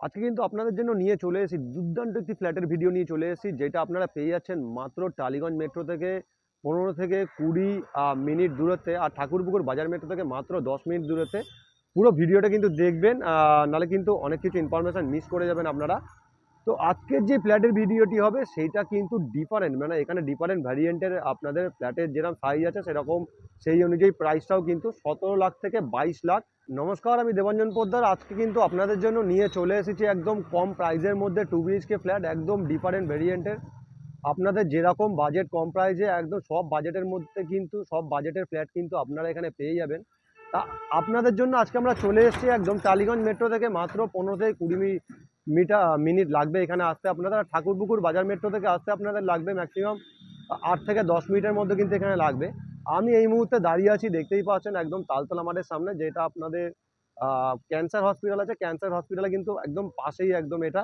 আজকে কিন্তু আপনাদের জন্য নিয়ে চলে এসেছি দুর্দান্ত একটি ফ্ল্যাটের ভিডিও নিয়ে চলে এসেছি, যেটা আপনারা পেয়ে যাচ্ছেন মাত্র টালিগঞ্জ মেট্রো থেকে পনেরো থেকে কুড়ি মিনিট দূরত্বে আর ঠাকুরপুকুর বাজার মেট্রো থেকে মাত্র দশ মিনিট দূরত্বে। পুরো ভিডিওটা কিন্তু দেখবেন নাহলে কিন্তু অনেক কিছু ইনফরমেশান মিস করে যাবেন আপনারা। তো আজকের যে ফ্ল্যাটের ভিডিওটি হবে, সেইটা কিন্তু ডিফারেন্ট মানে এখানে ডিফারেন্ট ভ্যারিয়েন্টের আপনাদের ফ্ল্যাটের যেরকম সাইজ আছে, সেরকম সেই অনুযায়ী প্রাইসটাও কিন্তু সতেরো লাখ থেকে বাইশ লাখ নমস্কার, আমি দেবাঞ্জন পোদ্দার। আজকে কিন্তু আপনাদের জন্য নিয়ে চলে এসেছি একদম কম প্রাইসের মধ্যে টু বিএইচকে ফ্ল্যাট, একদম ডিফারেন্ট ভেরিয়েন্টের। আপনাদের যেরকম বাজেট, কম প্রাইসে একদম সব বাজেটের মধ্যে কিন্তু, সব বাজেটের ফ্ল্যাট কিন্তু আপনারা এখানে পেয়ে যাবেন। তা আপনাদের জন্য আজকে আমরা চলে এসেছি একদম টালিগঞ্জ মেট্রো থেকে মাত্র পনেরো থেকে কুড়ি মিটা মিনিট লাগবে এখানে আসতে আপনাদের। আর ঠাকুরপুকুর বাজার মেট্রো থেকে আসতে আপনাদের লাগবে ম্যাক্সিমাম আট থেকে দশ মিনিটের মধ্যে কিন্তু এখানে লাগবে। আমি এই মুহূর্তে দাঁড়িয়ে আছি, দেখতেই পাচ্ছেন একদম তালতলা মাঠের সামনে, যেটা আপনাদের ক্যান্সার হসপিটাল আছে। ক্যান্সার হসপিটালে কিন্তু একদম পাশেই একদম এটা।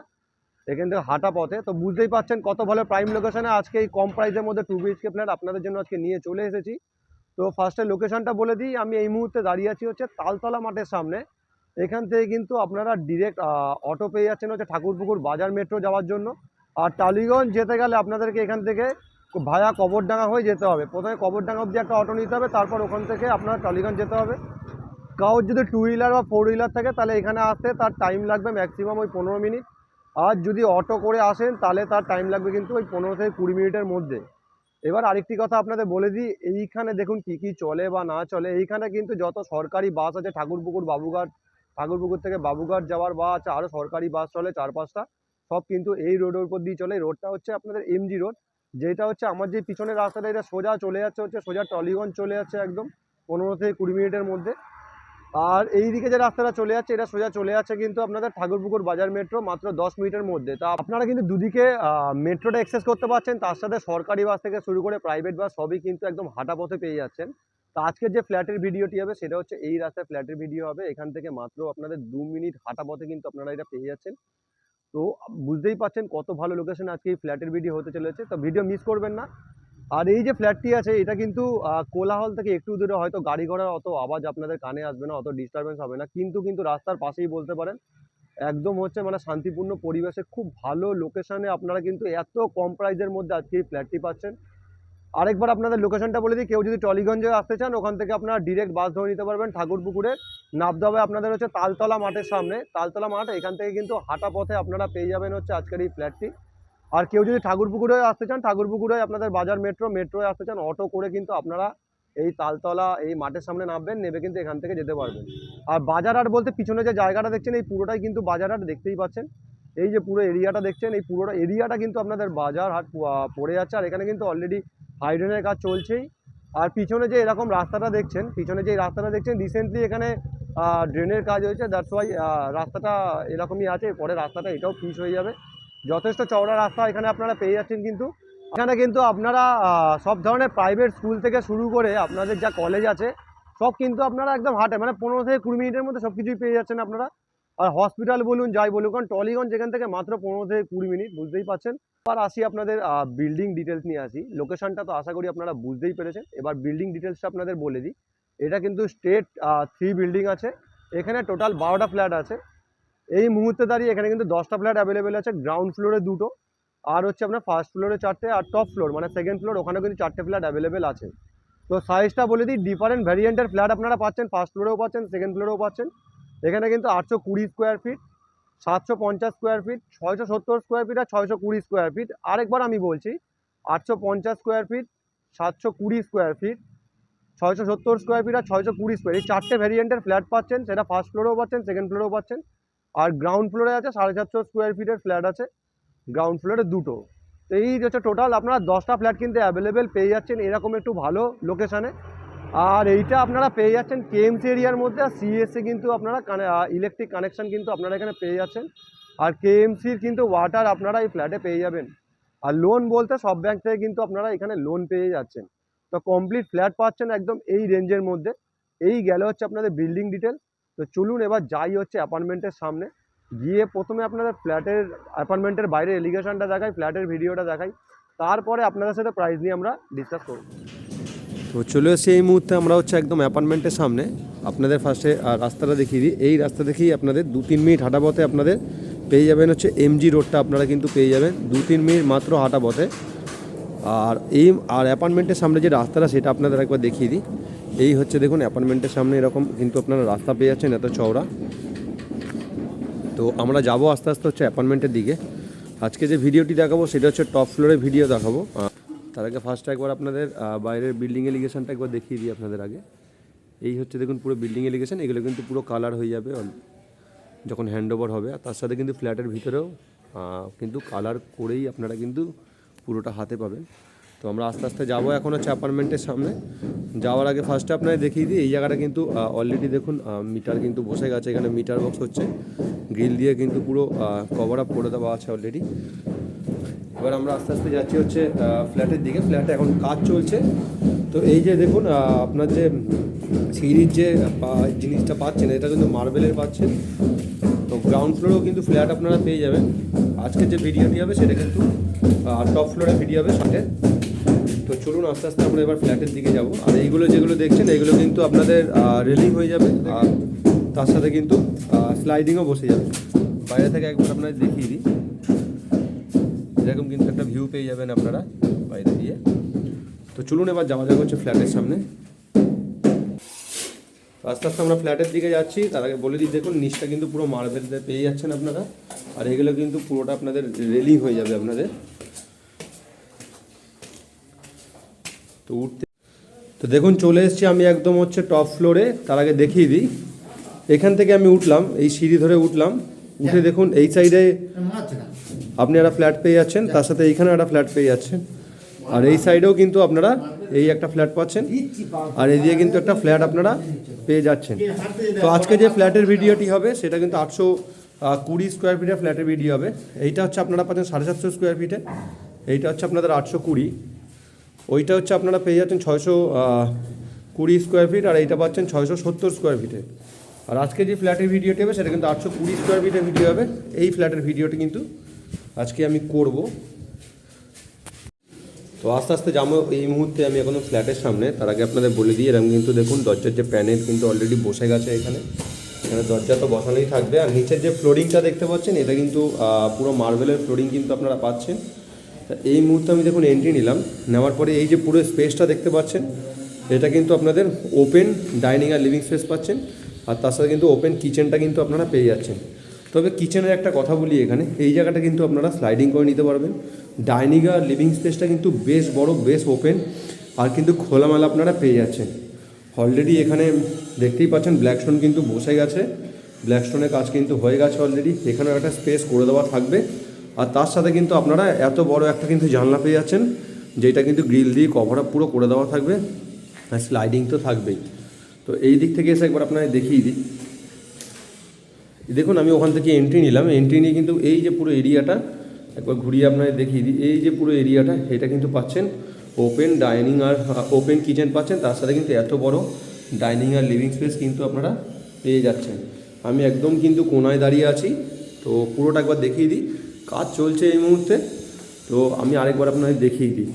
এখান থেকে হাঁটা পথে। তো বুঝতেই পাচ্ছেন কত ভালো প্রাইম লোকেশানে আজকে এই কম প্রাইসের মধ্যে টু বিএইচকে ফ্ল্যাট আপনাদের জন্য আজকে নিয়ে চলে এসেছি। তো ফার্স্টে লোকেশনটা বলে দিই, আমি এই মুহূর্তে দাঁড়িয়ে আছি হচ্ছে তালতলা মাঠের সামনে। এখান থেকে কিন্তু আপনারা ডিরেক্ট অটো পেয়ে যাচ্ছেন হচ্ছে ঠাকুরপুকুর বাজার মেট্রো যাওয়ার জন্য। আর টালিগঞ্জ যেতে গেলে আপনাদেরকে এখান থেকে ভায়া কবরডাঙ্গা হয়ে যেতে হবে। প্রথমে কবরডাঙ্গা অবধি একটা অটো নিতে হবে, তারপর ওখান থেকে আপনার টালিগঞ্জ যেতে হবে। কারোর যদি টু হুইলার বা ফোর হুইলার থাকে, তাহলে এখানে আসতে তার টাইম লাগবে ম্যাক্সিমাম ওই পনেরো মিনিট। আর যদি অটো করে আসেন, তাহলে তার টাইম লাগবে কিন্তু ওই পনেরো থেকে কুড়ি মিনিটের মধ্যে। এবার আরেকটি কথা আপনাদের বলে দিই, এইখানে দেখুন কি কি চলে বা না চলে। এইখানে কিন্তু যত সরকারি বাস আছে, ঠাকুরপুকুর, বাবুঘাট, ঠাকুরপুকুর থেকে বাবুঘাট যাওয়ার বা আছে আরও সরকারি বাস চলে চার পাঁচটা, সব কিন্তু এই রোডের উপর দিয়ে চলে। রোডটা হচ্ছে আপনাদের এমজি রোড যেটা হচ্ছে আমার যে পিছনের রাস্তাটা, এটা সোজা চলে যাচ্ছে হচ্ছে সোজা টলিগঞ্জ চলে যাচ্ছে একদম পনেরো থেকে কুড়ি মিনিটের মধ্যে। আর এই দিকে যে রাস্তাটা চলে যাচ্ছে, এটা সোজা চলে যাচ্ছে কিন্তু আপনাদের ঠাকুরপুকুর বাজার মেট্রো মাত্র দশ মিনিটের মধ্যে। তা আপনারা কিন্তু দুদিকে মেট্রোটা অ্যাক্সেস করতে পারছেন, তার সাথে সরকারি বাস থেকে শুরু করে প্রাইভেট বাস সবই কিন্তু একদম হাঁটা পথে পেয়ে যাচ্ছেন। তো আজকের যে ফ্ল্যাটের ভিডিওটি হবে, সেটা হচ্ছে এই রাস্তায় ফ্ল্যাটের ভিডিও হবে। এখান থেকে মাত্র আপনাদের দু মিনিট হাঁটা পথে কিন্তু আপনারা এটা পেয়ে যাচ্ছেন। তো বুঝতেই পাচ্ছেন কত ভালো লোকেশন আজকে এই ফ্ল্যাটের ভিডিও হতে চলেছে। তো ভিডিও মিস করবেন না। আর এই যে ফ্ল্যাটটি আছে, এটা কিন্তু কোলাহল থেকে একটু দূরে, হয়তো গাড়ি ঘোড়ার অত আওয়াজ আপনাদের কানে আসবে না, অত ডিস্টারবেন্স হবে না। কিন্তু কিন্তু রাস্তার পাশেই বলতে পারেন, একদম হচ্ছে মানে শান্তিপূর্ণ পরিবেশে খুব ভালো লোকেশানে আপনারা কিন্তু এত কম প্রাইসের মধ্যে আজকে এই ফ্ল্যাটটি পাচ্ছেন। আরেকবার আপনাদের লোকেশনটা বলে দিই, কেউ যদি টলিগঞ্জে আসতে চান, ওখান থেকে আপনারা ডিরেক্ট বাস ধরে নিতে পারবেন ঠাকুরপুকুরে। হবে আপনাদের হচ্ছে তালতলা মাঠের সামনে। তালতলা মাঠ, এখান থেকে কিন্তু হাঁটা পথে আপনারা পেয়ে যাবেন হচ্ছে আজকের এই ফ্ল্যাটটি আর কেউ যদি ঠাকুরপুকুরে আসতে চান, ঠাকুরপুকুরে আপনাদের বাজার মেট্রো মেট্রোয় আসতে চান অটো করে কিন্তু আপনারা এই তালতলা, এই মাঠের সামনে নামবেন নেবে কিন্তু এখান থেকে যেতে পারবেন। আর বাজার হাট বলতে পিছনে যে জায়গাটা দেখছেন, এই পুরোটাই কিন্তু বাজার হাট দেখতেই পাচ্ছেন। এই যে পুরো এরিয়াটা দেখছেন, এই পুরোটা এরিয়াটা কিন্তু আপনাদের বাজার হাট পড়ে যাচ্ছে আর এখানে কিন্তু অলরেডি হাইড্রেনের কাজ চলছেই। আর পিছনে যে এরকম রাস্তাটা দেখছেন, পিছনে যে রাস্তাটা দেখছেন রিসেন্টলি এখানে ড্রেনের কাজ হয়েছে দ্যাটস ওয়াই রাস্তাটা এরকমই আছে, পরে রাস্তাটা এটাও পিচ হয়ে যাবে। যথেষ্ট চওড়া রাস্তা এখানে আপনারা পেয়ে যাচ্ছেন কিন্তু। এখানে কিন্তু আপনারা সব ধরনের প্রাইভেট স্কুল থেকে শুরু করে আপনাদের যা কলেজ আছে, সব কিন্তু আপনারা একদম হাটে মানে পনেরো থেকে কুড়ি মিনিটের মধ্যে সব কিছুই পেয়ে যাচ্ছেন আপনারা। আর হসপিটাল বলুন, যাই বলুন, কারণ টলিগঞ্জ যেখান থেকে মাত্র পনেরো থেকে কুড়ি মিনিট, বুঝতেই পাচ্ছেন এবার আসি আপনাদের বিল্ডিং ডিটেলস নিয়ে আসি। লোকেশনটা তো আশা করি আপনারা বুঝতেই পেরেছেন। এবার বিল্ডিং ডিটেলসটা আপনাদের বলে দিই। এটা কিন্তু স্টেট থ্রি বিল্ডিং আছে। এখানে টোটাল বারোটা ফ্ল্যাট আছে। এই মুহূর্তে দাঁড়িয়ে এখানে কিন্তু দশটা ফ্ল্যাট অ্যাভেলেবেল আছে। গ্রাউন্ড ফ্লোরে দুটো। আর হচ্ছে আপনার ফার্স্ট ফ্লোরে চারটে আর টপ ফ্লোর মানে সেকেন্ড ফ্লোর ওখানে কিন্তু চারটে ফ্ল্যাট অ্যাভেলেবেল আছে। তো সাইজটা বলে দিই ডিফারেন্ট ভ্যারিয়েন্টের ফ্ল্যাট আপনারা পাচ্ছেন। ফার্স্ট ফ্লোরেও পাচ্ছেন সেকেন্ড ফ্লোরেও পাচ্ছেন। এখানে কিন্তু আটশো কুড়ি স্কোয়ার ফিট সাতশো পঞ্চাশ স্কোয়ার ফিট ছয়শো সত্তর স্কোয়ার ফিট আর ছয়শো কুড়ি স্কোয়ার ফিট আরেকবার আমি বলছি, আটশো পঞ্চাশ স্কোয়ার ফিট সাতশো কুড়ি স্কোয়ার ফিট ছয়শো সত্তর স্কোয়ার ফিট আর ছয়শো কুড়ি স্কোয়ার এই চারটে ভ্যারিয়েন্টের ফ্ল্যাট পাচ্ছেন, সেটা ফার্স্ট ফ্লোরেও পাচ্ছেন সেকেন্ড ফ্লোরেও পাচ্ছেন। আর গ্রাউন্ড ফ্লোরে আছে সাড়ে চারশো স্কোয়ার ফিটের ফ্ল্যাট আছে গ্রাউন্ড ফ্লোরে দুটো। তো এই হচ্ছে টোটাল আপনারা দশটা ফ্ল্যাট কিন্তু অ্যাভেলেবেল পেয়ে যাচ্ছেন। এরকম একটু ভালো লোকেশানে আর এইটা আপনারা পেয়ে যাচ্ছেন কেএমসি এরিয়ার মধ্যে, আর সিএসসি কিন্তু আপনারা ইলেকট্রিক কানেকশন কিন্তু আপনারা এখানে পেয়ে যাচ্ছেন। আর কেএমসির কিন্তু ওয়াটার আপনারা এই ফ্ল্যাটে পেয়ে যাবেন। আর লোন বলতে সব ব্যাংক থেকে কিন্তু আপনারা এখানে লোন পেয়ে যাচ্ছেন। তো কমপ্লিট ফ্ল্যাট পাচ্ছেন একদম এই রেঞ্জের মধ্যে। এই গেলে হচ্ছে আপনাদের বিল্ডিং ডিটেল তো চলুন এবার যাই হচ্ছে অ্যাপার্টমেন্টের সামনে। গিয়ে প্রথমে আপনাদের ফ্ল্যাটের অ্যাপার্টমেন্টের বাইরে এলিগেশনটা দেখাই ফ্ল্যাটের ভিডিওটা দেখাই। তারপরে আপনাদের সাথে প্রাইস নিয়ে আমরা ডিসকাস করব। তো চলে এসে এই মুহূর্তে আমরা হচ্ছে একদম অ্যাপার্টমেন্টের সামনে। আপনাদের ফার্স্টে রাস্তাটা দেখিয়ে দিই। এই রাস্তা দেখেই আপনাদের দু তিন মিনিট হাঁটা পথে আপনাদের পেয়ে যাবেন হচ্ছে এমজি রোডটা আপনারা কিন্তু পেয়ে যাবেন। দু তিন মিনিট মাত্র হাঁটা পথে। আর এই, আর অ্যাপার্টমেন্টের সামনে যে রাস্তাটা, সেটা আপনাদের একবার দেখিয়ে দিই। এই হচ্ছে দেখুন, অ্যাপার্টমেন্টের সামনে এরকম কিন্তু আপনারা রাস্তা পেয়ে যাচ্ছেন, এত চওড়া। তো আমরা যাব আস্তে আস্তে হচ্ছে অ্যাপার্টমেন্টের দিকে। আজকে যে ভিডিওটি দেখাবো, সেটা হচ্ছে টপ ফ্লোরের ভিডিও দেখাবো। তার আগে ফার্স্ট একবার আপনাদের বাইরের বিল্ডিং এলিগেশনটা একবার দেখিয়ে দিই আপনাদের আগে। এই হচ্ছে দেখুন পুরো বিল্ডিং এলিগেশন এগুলো কিন্তু পুরো কালার হয়ে যাবে যখন হ্যান্ড ওভার হবে। আর তার সাথে কিন্তু ফ্ল্যাটের ভিতরেও কিন্তু কালার করেই আপনারা কিন্তু পুরোটা হাতে পাবেন। তো আমরা আস্তে আস্তে যাব এখন হচ্ছে অ্যাপার্টমেন্টের সামনে। যাওয়ার আগে ফার্স্টে আপনাদের দেখিয়ে দিই, এই জায়গাটা কিন্তু অলরেডি দেখুন মিটার কিন্তু বসে গেছে, এখানে মিটার বক্স হচ্ছে। গ্রিল দিয়ে কিন্তু পুরো কভার আপ করে দেওয়া আছে অলরেডি এবার আমরা আস্তে আস্তে যাচ্ছি হচ্ছে ফ্ল্যাটের দিকে। ফ্ল্যাটে এখন কাজ চলছে। তো এই যে দেখুন আপনার যে সিঁড়ির যে জিনিসটা পাচ্ছেন, এটা কিন্তু মার্বেলের পাচ্ছেন। তো গ্রাউন্ড ফ্লোরেও কিন্তু ফ্ল্যাট আপনারা পেয়ে যাবেন। আজকে যে ভিডিওটি হবে, সেটা কিন্তু টপ ফ্লোরে ভিডিও হবে সাথে। তো চলুন, আস্তে আস্তে আমরা এবার ফ্ল্যাটের দিকে যাব। আর এইগুলো যেগুলো দেখছেন এইগুলো কিন্তু আপনাদের রেলিং হয়ে যাবে। আর তার সাথে কিন্তু স্লাইডিংও বসে যাবে। বাইরে থেকে একবার আপনাদের দেখিয়ে দিই। এরকম কিন্তু একটা ভিউ পেয়ে যাবেন আপনারা বাইরে দিয়ে তো চলুন এবার যাওয়া যাক হচ্ছে ফ্ল্যাটের সামনে। আস্তে আস্তে আমরা ফ্ল্যাটের দিকে যাচ্ছি। তার আগে বলে দিই দেখুন নিচটা কিন্তু পুরো মার্বেল দিয়ে পেয়ে যাচ্ছেন আপনারা। আর এগুলো কিন্তু পুরোটা আপনাদের রেলিং হয়ে যাবে আপনাদের। তো উঠতে তো দেখুন চলে এসেছি আমি একদম হচ্ছে টপ ফ্লোরে তার আগে দেখিয়ে দিই। এখান থেকে আমি উঠলাম এই সিঁড়ি ধরে উঠলাম। উঠে দেখুন এই সাইডে আপনি একটা ফ্ল্যাট পেয়ে যাচ্ছেন, তার সাথে এইখানে একটা ফ্ল্যাট পেয়ে যাচ্ছেন। আর এই সাইডেও কিন্তু আপনারা এই একটা ফ্ল্যাট পাচ্ছেন, আর এদিকে কিন্তু একটা ফ্ল্যাট আপনারা পেয়ে যাচ্ছেন। তো আজকে যে ফ্ল্যাটের ভিডিওটি হবে, সেটা কিন্তু আটশো কুড়ি স্কোয়ার ফিটের ফ্ল্যাটের ভিডিও হবে। এইটা হচ্ছে আপনারা পাচ্ছেন সাড়ে সাতশো স্কোয়ার ফিটে এইটা হচ্ছে আপনাদের আটশো কুড়ি। ওইটা হচ্ছে আপনারা পেয়ে যাচ্ছেন ছয়শো কুড়ি স্কোয়ার ফিট আর এইটা পাচ্ছেন ছয়শো সত্তর স্কোয়ার ফিটে আর আজকে যে ফ্ল্যাটের ভিডিওটি হবে, সেটা কিন্তু আটশো কুড়ি স্কোয়ার ফিটের ভিডিও হবে। এই ফ্ল্যাটের ভিডিওটি কিন্তু আজকে আমি করব। তো আস্তে আস্তে যাব এই মুহূর্তে আমি এখনও ফ্ল্যাটের সামনে। তার আগে আপনাদের বলে দিই এরকম কিন্তু দেখুন দরজার যে প্যানেল কিন্তু অলরেডি বসে গেছে এখানে। এখানে দরজা তো বসানোই থাকবে। আর নিচের যে ফ্লোরিংটা দেখতে পাচ্ছেন, এটা কিন্তু পুরো মার্বেলের ফ্লোরিং কিন্তু আপনারা পাচ্ছেন। এই মুহূর্তে আমি দেখুন এন্ট্রি নিলাম। নেওয়ার পরে এই যে পুরো স্পেসটা দেখতে পাচ্ছেন, এটা কিন্তু আপনাদের ওপেন ডাইনিং আর লিভিং স্পেস পাচ্ছেন। আর তার সাথে কিন্তু ওপেন কিচেনটা কিন্তু আপনারা পেয়ে যাচ্ছেন। তবে কিচেনের একটা কথা বলি এখানে। এই জায়গাটা কিন্তু আপনারা স্লাইডিং করে নিতে পারবেন। ডাইনিং আর লিভিং স্পেসটা কিন্তু বেশ বড়, বেশ ওপেন আর কিন্তু খোলামেলা আপনারা পেয়ে যাচ্ছেন। অলরেডি এখানে দেখতেই পাচ্ছেন ব্ল্যাকস্টোন কিন্তু বসে গেছে। ব্ল্যাকস্টোনের কাজ কিন্তু হয়ে গেছে অলরেডি এখানেও একটা স্পেস করে দেওয়া থাকবে। আর তার সাথে কিন্তু আপনারা এত বড় একটা কিন্তু জানলা পেয়ে যাচ্ছেন, যেটা কিন্তু গ্রিল দিয়ে কভার আপ পুরো করে দেওয়া থাকবে। আর স্লাইডিং তো থাকবেই। তো এই দিক থেকে এসে একবার আপনাদের দেখিয়ে দিই। দেখুন, আমি ওখান থেকে এন্ট্রি নিলাম। এন্ট্রি নিয়ে কিন্তু এই যে পুরো এরিয়াটা, একবার ঘুরিয়ে আপনাদের দেখিয়ে দিই। এই যে পুরো এরিয়াটা, এটা কিন্তু পাচ্ছেন ওপেন ডাইনিং আর ওপেন কিচেন পাচ্ছেন। তার সাথে কিন্তু এত বড় ডাইনিং আর লিভিং স্পেস কিন্তু আপনারা পেয়ে যাচ্ছেন। আমি একদম কিন্তু কোনায় দাঁড়িয়ে আছি। তো পুরোটা একবার দেখিয়ে দিই। কাজ চলছে এই মুহূর্তে। তো আমি আরেকবার আপনাদের দেখিয়ে দিই।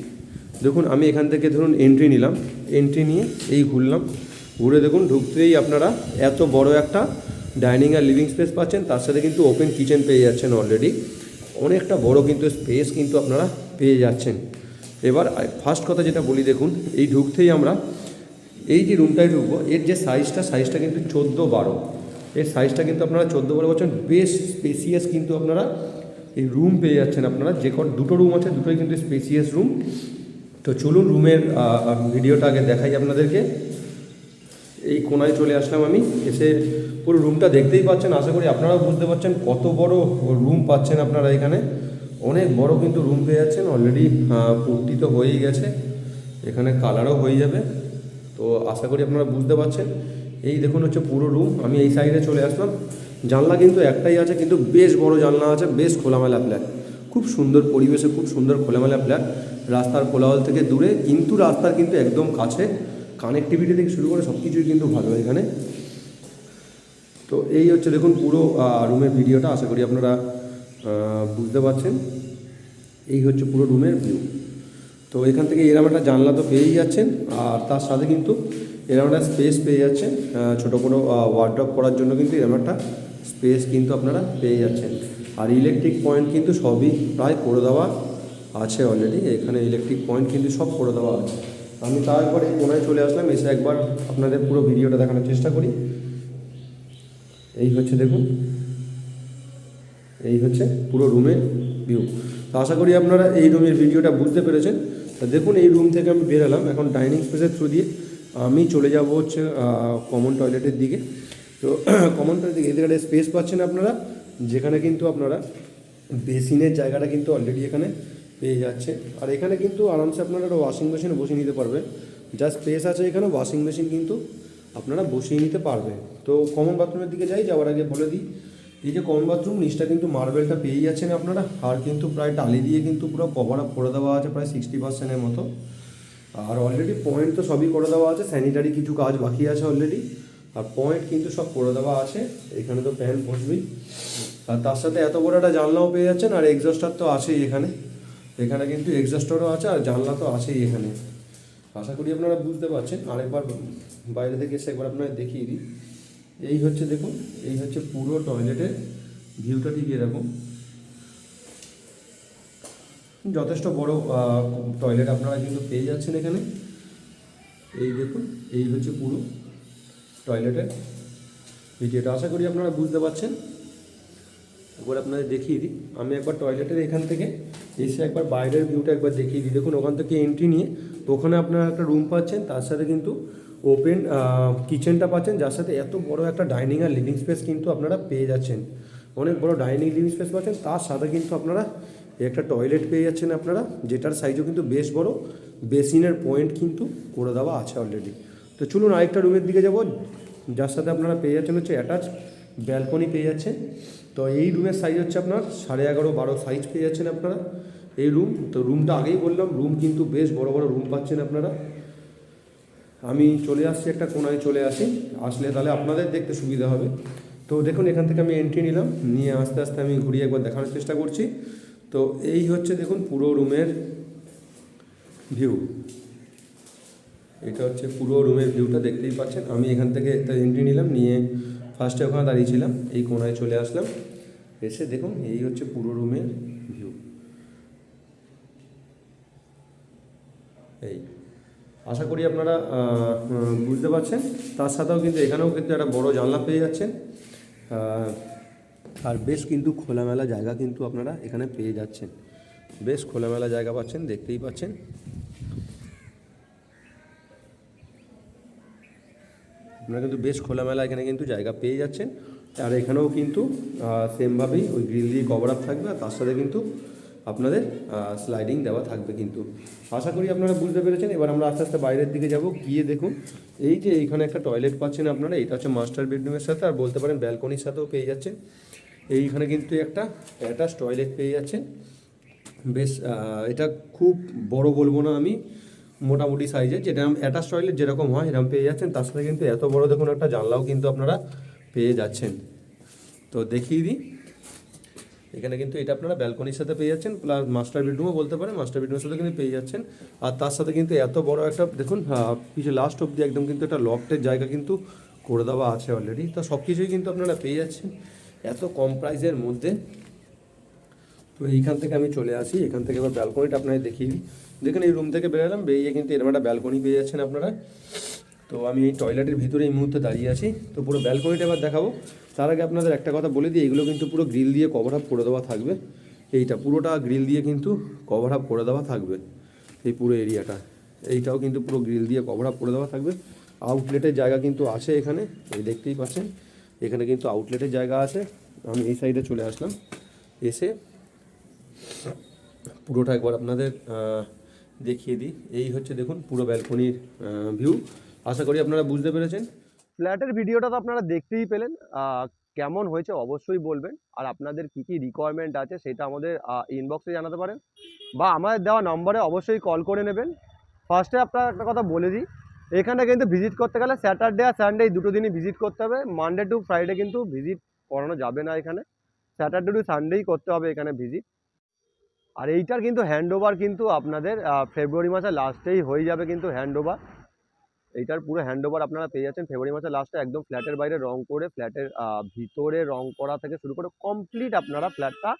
দেখুন, আমি এখান থেকে ধরুন এন্ট্রি নিলাম। এন্ট্রি নিয়ে এই ঘুরলাম। ঘুরে দেখুন, ঢুকতেই আপনারা এত বড় একটা ডাইনিং আর লিভিং স্পেস পাচ্ছেন, তার সাথে কিন্তু ওপেন কিচেন পেয়ে যাচ্ছেন অলরেডি অনেকটা বড় কিন্তু স্পেস কিন্তু আপনারা পেয়ে যাচ্ছেন। এবার ফার্স্ট কথা যেটা বলি দেখুন, এই ঢুকতেই আমরা, এই যে রুমটায় ঢুকবো, এর যে সাইজটা সাইজটা কিন্তু চোদ্দ বারো। এর সাইজটা কিন্তু আপনারা চোদ্দ বারো বছর, বেশ স্পেসিয়াস কিন্তু আপনারা এই রুম পেয়ে যাচ্ছেন আপনারা। যে কর দুটো রুম আছে, দুটোই কিন্তু স্পেসিয়াস রুম তো চলুন রুমের ভিডিওটা আগে দেখাই আপনাদেরকে। এই কোনায় চলে আসলাম আমি, এসে পুরো রুমটা দেখতেই পাচ্ছেন, আশা করি আপনারাও বুঝতে পারছেন কত বড় রুম পাচ্ছেন আপনারা এখানে। অনেক বড় কিন্তু রুম পেয়ে যাচ্ছেন অলরেডি পুট্টি তো হয়েই গেছে, এখানে কালারও হয়ে যাবে। তো আশা করি আপনারা বুঝতে পারছেন। এই দেখুন হচ্ছে পুরো রুম আমি এই সাইডে চলে আসলাম। জানলা কিন্তু একটাই আছে, কিন্তু বেশ বড় জানলা আছে, বেশ খোলামেলা ফ্ল্যাট খুব সুন্দর পরিবেশে, খুব সুন্দর খোলামেলা ফ্ল্যাট রাস্তার কোলাহল থেকে দূরে, কিন্তু রাস্তার কিন্তু একদম কাছে। কানেক্টিভিটি থেকে শুরু করে সব কিছুই কিন্তু ভালো এখানে। তো এই হচ্ছে দেখুন পুরো রুমের ভিডিওটা, আশা করি আপনারা বুঝতে পারছেন। এই হচ্ছে পুরো রুমের ভিউ তো এখান থেকে এরকম একটা জানলা তো পেয়েই যাচ্ছেন, আর তার সাথে কিন্তু এরকম একটা স্পেস পেয়ে যাচ্ছেন ছোটো কোনো ওয়ার্ড্রপ করার জন্য কিন্তু এরকম একটা স্পেস কিন্তু আপনারা পেয়ে যাচ্ছেন। আর ইলেকট্রিক পয়েন্ট কিন্তু সবই প্রায় করে দেওয়া আছে অলরেডি এখানে ইলেকট্রিক পয়েন্ট কিন্তু সব করে দেওয়া আছে। আমি তারপরে কোনায় চলে আসলাম, এসে একবার আপনাদের পুরো ভিডিওটা দেখানোর চেষ্টা করি। এই হচ্ছে দেখুন। এই হচ্ছে পুরো রুমের ভিউ তো আশা করি আপনারা এই রুমের ভিডিওটা বুঝতে পেরেছেন। তা দেখুন, এই রুম থেকে আমি বেরোলাম। এখন ডাইনিং স্পেসের থ্রু দিয়ে আমি চলে যাব হচ্ছে কমন টয়লেটের দিকে। তো কমন টয়লেট দিকে এদিকে স্পেস পাচ্ছেন আপনারা, যেখানে কিন্তু আপনারা বেসিনের জায়গাটা কিন্তু অলরেডি এখানে পেয়ে যাচ্ছে। আর এখানে কিন্তু আরামসে আপনারা একটা ওয়াশিং মেশিন বসিয়ে নিতে পারবেন। যা স্পেস আছে এখানে ওয়াশিং মেশিন কিন্তু আপনারা বসিয়ে নিতে পারবেন। তো কমন বাথরুমের দিকে যাই, যাওয়ার আগে বলে দিই, এই যে কমন বাথরুম নিচটা কিন্তু মার্বেলটা পেয়ে যাচ্ছেন আপনারা। আর কিন্তু প্রায় টালি দিয়ে কিন্তু পুরো কভার আপ করে দেওয়া আছে, প্রায় সিক্সটি পার্সেন্টের মতো। আর অলরেডি পয়েন্ট তো সবই করে দেওয়া আছে স্যানিটারি কিছু কাজ বাকি আছে অলরেডি আর পয়েন্ট কিন্তু সব করে দেওয়া আছে, এখানে তো প্যান বসবেই। আর তার সাথে এত বড় একটা জানলাও পেয়ে যাচ্ছেন, আর এক্সস্টার তো আছেই এখানে। এখানে কিন্তু এক্সস্টারও আছে, আর জানলা তো আছেই এখানে। আশা করি আপনারা বুঝতে পারছেন। আরেকবার বাইরে থেকে এসে একবার আপনাদের দেখিয়ে দিই। এই হচ্ছে দেখুন, এই হচ্ছে পুরো টয়লেটের ভিউটা ঠিক এরকম। যথেষ্ট বড় টয়লেট আপনারা কিন্তু পেয়ে যাচ্ছেন এখানে। এই দেখুন, এই হচ্ছে পুরো টয়লেটের ভিডিওটা আশা করি আপনারা বুঝতে পারছেন। একবার আপনাদের দেখিয়ে দিই। আমি একবার টয়লেটের এখান থেকে এসে একবার বাইরের ভিউটা একবার দেখিয়ে দিই। দেখুন, ওখান থেকে এন্ট্রি নিয়ে ওখানে আপনারা একটা রুম পাচ্ছেন, তার সাথে কিন্তু ওপেন কিচেনটা পাচ্ছেন, যার সাথে এত বড় একটা ডাইনিং আর লিভিং স্পেস কিন্তু আপনারা পেয়ে যাচ্ছেন। অনেক বড় ডাইনিং লিভিং স্পেস পাচ্ছেন, তার সাথে কিন্তু আপনারা একটা টয়লেট পেয়ে যাচ্ছেন আপনারা, যেটার সাইজও কিন্তু বেশ বড়। বেসিনের পয়েন্ট কিন্তু করে দেওয়া আছে অলরেডি তো চলুন আরেকটা রুমের দিকে যাব, যার সাথে আপনারা পেয়ে যাচ্ছেন হচ্ছে অ্যাটাচ ব্যালকনি পেয়ে যাচ্ছেন। তো এই রুমের সাইজ হচ্ছে আপনার সাড়ে এগারো বারো সাইজ পেয়ে যাচ্ছেন আপনারা। এই রুম তো রুমটা আগেই বললাম রুম কিন্তু বেশ বড় বড় রুম পাচ্ছেন আপনারা। আমি চলে আসছি একটা কোনায়, চলে আসি। আসলে তাহলে আপনাদের দেখতে সুবিধা হবে। তো দেখুন, এখান থেকে আমি এন্ট্রি নিলাম। নিয়ে আস্তে আস্তে আমি ঘুরিয়ে একবার দেখানোর চেষ্টা করছি। তো এই হচ্ছে দেখুন, পুরো রুমের ভিউ এটা হচ্ছে পুরো রুমের ভিউটা দেখতেই পাচ্ছেন। আমি এখান থেকে একটা এন্ট্রি নিলাম, নিয়ে ফার্স্টে ওখানে দাঁড়িয়েছিলাম, এই কোনায় চলে আসলাম। এসে দেখুন, এই হচ্ছে পুরো রুমের ভিউ এই। আশা করি আপনারা বুঝতে পারছেন। তার সাথেও কিন্তু এখানেও কিন্তু একটা বড় জানলা পেয়ে যাচ্ছেন। আর বেশ কিন্তু খোলামেলা জায়গা কিন্তু আপনারা এখানে পেয়ে যাচ্ছেন। বেশ খোলামেলা জায়গা পাচ্ছেন, দেখতেই পাচ্ছেন। আপনারা কিন্তু বেশ খোলামেলা এখানে কিন্তু জায়গা পেয়ে যাচ্ছেন। আর এখানেও কিন্তু সেমভাবেই ওই গ্রিল দিয়ে কভার আপ থাকবে আর তার সাথে কিন্তু আপনাদের স্লাইডিং দেওয়া থাকবে কিন্তু। আশা করি আপনারা বুঝতে পেরেছেন। এবার আমরা আস্তে আস্তে বাইরের দিকে যাব। গিয়ে দেখুন, এই যে এইখানে একটা টয়লেট পাচ্ছেন আপনারা, এটা হচ্ছে মাস্টার বেডরুমের সাথে আর বলতে পারেন ব্যালকনির সাথেও পেয়ে যাচ্ছেন। এইখানে কিন্তু একটা অ্যাটাচ টয়লেট পেয়ে যাচ্ছেন। বেশ এটা খুব বড় বলব না আমি। মোটামুটি সাইজের যেটা অ্যাটাচ টয়লেট যেরকম হয় এরকম পেয়ে যাচ্ছেন। তার সাথে কিন্তু এত বড় দেখুন, একটা জানলাও কিন্তু আপনারা পেয়ে যাচ্ছেন। তো দেখিয়ে দিই। এখানে কিন্তু এটা আপনারা ব্যালকনির সাথে পেয়ে যাচ্ছেন প্লাস মাস্টার বেডরুমও বলতে পারেন মাস্টার বেডরুমের সাথে কিন্তু পেয়ে যাচ্ছেন। আর তার সাথে কিন্তু এত বড় একটা, দেখুন পিছনে লাস্ট অব্দি একদম কিন্তু একটা লফটের জায়গা কিন্তু করে দেওয়া আছে অলরেডি তো সব কিছুই কিন্তু আপনারা পেয়ে যাচ্ছেন, এত কম প্রাইসের মধ্যে। তো এইখান থেকে আমি চলে আসি, এখান থেকে এবার ব্যালকনিটা আপনাদের দেখিয়ে দিই। দেখুন, এই রুম থেকে বেরোলাম, বেরিয়ে কিন্তু এরকম একটা ব্যালকনি পেয়ে যাচ্ছেন আপনারা। তো আমি এই টয়লেটের ভিতরে এই মুহূর্তে দাঁড়িয়ে আছি। তো পুরো ব্যালকনিটা এবার দেখাবো। তার আগে আপনাদের একটা কথা বলে দিই, এগুলো কিন্তু পুরো গ্রিল দিয়ে কভার আপ করে দেওয়া থাকবে। এইটা পুরোটা গ্রিল দিয়ে কিন্তু কভার আপ করে দেওয়া থাকবে, এই পুরো এরিয়াটা এইটাও কিন্তু পুরো গ্রিল দিয়ে কভার আপ করে দেওয়া থাকবে। আউটলেটের জায়গা কিন্তু আছে এখানে, এই দেখতেই পাচ্ছেন। এখানে কিন্তু আউটলেটের জায়গা আছে। আমি এই সাইডে চলে আসলাম। এসে পুরোটা একবার আপনাদের দেখিয়ে দিই। এই হচ্ছে দেখুন পুরো ব্যালকনির ভিউ আশা করি আপনারা বুঝতে পেরেছেন। ফ্ল্যাটের ভিডিওটা তো আপনারা দেখতেই পেলেন। কেমন হয়েছে অবশ্যই বলবেন। আর আপনাদের কি কি রিকোয়ারমেন্ট আছে সেটা আমাদের ইনবক্সে জানাতে পারেন। বা আমাদের দেওয়া নম্বরে অবশ্যই কল করে নেবেন। ফার্স্টে আপনার একটা কথা বলে দিই। এখানে কিন্তু ভিজিট করতে গেলে স্যাটারডে আর সানডে দুটো দিনই ভিজিট করতে হবে। মানডে টু ফ্রাইডে কিন্তু ভিজিট করানো যাবে না এখানে। স্যাটারডে টু সানডেই করতে হবে এখানে ভিজিট আর এইটার কিন্তু হ্যান্ড ওভার কিন্তু আপনাদের ফেব্রুয়ারি মাসের লাস্টেই হয়ে যাবে কিন্তু হ্যান্ড ওভার এইটার পুরো হ্যান্ড ওভার আপনারা পেয়ে যাচ্ছেন ফেব্রুয়ারি মাসের লাস্টে একদম ফ্ল্যাটের বাইরে রং করে ফ্ল্যাটের ভিতরে রং করা থেকে শুরু করে কমপ্লিট আপনারা ফ্ল্যাটটা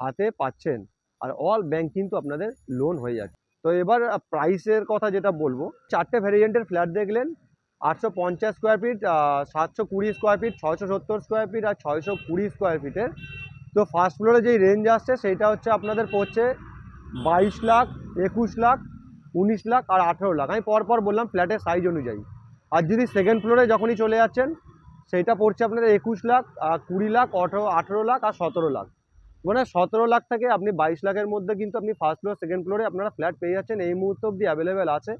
হাতে পাচ্ছেন। আর অল ব্যাংক কিন্তু আপনাদের লোন হয়ে যাচ্ছে। তো এবার প্রাইসের কথা যেটা বলব, চারটে ভ্যারিয়েন্টের ফ্ল্যাট দেখলেন, আটশো পঞ্চাশ স্কোয়ার ফিট সাতশো কুড়ি স্কোয়ার ফিট ছয়শো সত্তর স্কোয়ার ফিট আর ছয়শো কুড়ি স্কোয়ার ফিটের তো ফার্স্ট ফ্লোরে যেই রেঞ্জ আসছে, সেইটা হচ্ছে আপনাদের পড়ছে বাইশ লাখ, একুশ লাখ, উনিশ লাখ আর আঠেরো লাখ। আমি পরপর বললাম ফ্ল্যাটের সাইজ অনুযায়ী। আর যদি সেকেন্ড ফ্লোরে যখনই চলে যাচ্ছেন, সেইটা পড়ছে আপনাদের একুশ লাখ, আর কুড়ি লাখ, আঠেরো আঠেরো লাখ আর সতেরো লাখ। মানে সতেরো লাখ থেকে আপনি বাইশ লাখের মধ্যে কিন্তু আপনি ফার্স্ট ফ্লোর সেকেন্ড ফ্লোরে আপনারা ফ্ল্যাট পেয়ে যাচ্ছেন। এই মুহূর্তে অবধি অ্যাভেলেবেল আছে।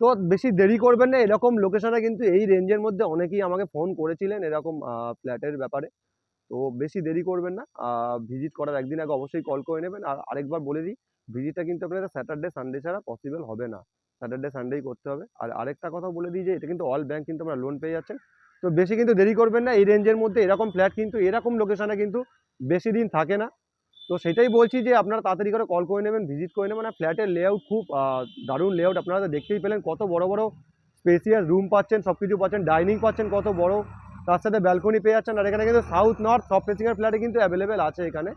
তো বেশি দেরি করবেন না, এরকম লোকেশনে কিন্তু এই রেঞ্জের মধ্যে অনেকেই আমাকে ফোন করেছিলেন এরকম ফ্ল্যাটের ব্যাপারে। তো বেশি দেরি করবেন না। ভিজিট করার একদিন আগে অবশ্যই কল করে নেবেন। আর আরেকবার বলে দিই ভিজিটটা কিন্তু আপনাদের স্যাটারডে সানডে ছাড়া পসিবল হবে না। স্যাটারডে সানডেই করতে হবে। আর আরেকটা কথা বলে দিই যে, এটা কিন্তু অল ব্যাংক কিন্তু আমরা লোন পেয়ে যাচ্ছেন। তো বেশি কিন্তু দেরি করবেন না। এই রেঞ্জের মধ্যে এরকম ফ্ল্যাট কিন্তু, এরকম লোকেশনে কিন্তু বেশি দিন থাকে না। তো সেটাই বলছি যে, আপনারা তাড়াতাড়ি করে কল করে নেবেন ভিজিট করে নেবেন। আর ফ্ল্যাটের লেআউট খুব দারুণ লেআউট আপনারা দেখতেই পেলেন কত বড় বড় স্পেসিয়াস রুম পাচ্ছেন সব কিছু পাচ্ছেন ডাইনিং পাচ্ছেন কত বড়। তার সাথে ব্যালকনি পেয়ে যাচ্ছেন। আর এখানে কিন্তু সাউথ নর্থ সব ফেসিংয়ের ফ্ল্যাটে কিন্তু অ্যাভেলেবেল আছে এখানে।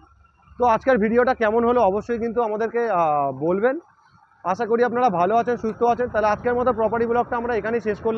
তো আজকের ভিডিওটা কেমন হলো অবশ্যই কিন্তু আমাদেরকে বলবেন। আশা করি আপনারা ভালো আছেন, সুস্থ আছেন। তাহলে আজকের মতো প্রপার্টি ব্লগটা আমরা এখানেই শেষ করলাম।